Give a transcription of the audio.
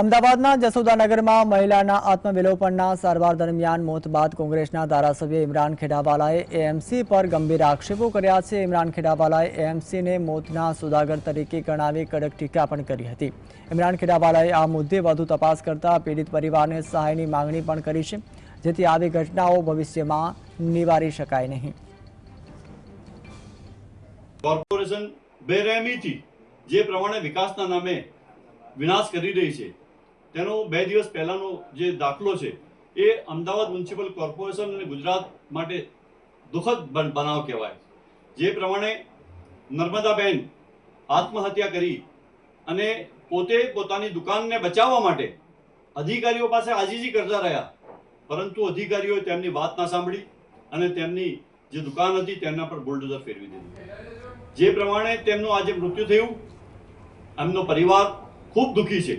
અમદાવાદના જસોદાનગરમાં મહિલાના આત્મવિલોપનના સારવાર દરમિયાન મોત બાદ કોંગ્રેસના ધારાસભ્ય ઇમરાન ખેડાવાલાએ એએમસી પર ગંભીર આક્ષેપો કર્યા છે. ઇમરાન ખેડાવાલાએ એએમસીને મોતના સુદાગર તરીકે ગણાવી કડક ટીકા પણ કરી હતી. ઇમરાન ખેડાવાલાએ આ મુદ્દે વધુ તપાસ કરતા પીડિત પરિવારને સહાયની માંગણી પણ કરી છે, જેથી આવી ઘટનાઓ ભવિષ્યમાં નિવારી શકાય નહીં. કોર્પોરેશન બેરહેમીથી જે પ્રમાણે વિકાસના નામે વિનાશ કરી રહી છે તેનો બે દિવસ પહેલાનો જે દાખલો છે, એ અમદાવાદ મ્યુનિસિપલ કોર્પોરેશન અને ગુજરાત માટે દુઃખદ બનાવ કહેવાય. જે પ્રમાણે નર્મદાબેન આત્મહત્યા કરી અને પોતે પોતાની દુકાનને બચાવવા માટે અધિકારીઓ પાસે આજીજી કરતા રહ્યા, પરંતુ અધિકારીઓએ તેમની વાત ના સાંભળી અને તેમની જે દુકાન હતી તેમના પર બુલડોઝર ફેરવી દીધું. જે પ્રમાણે તેમનું આજે મૃત્યુ થયું, એમનો પરિવાર ખૂબ દુઃખી છે.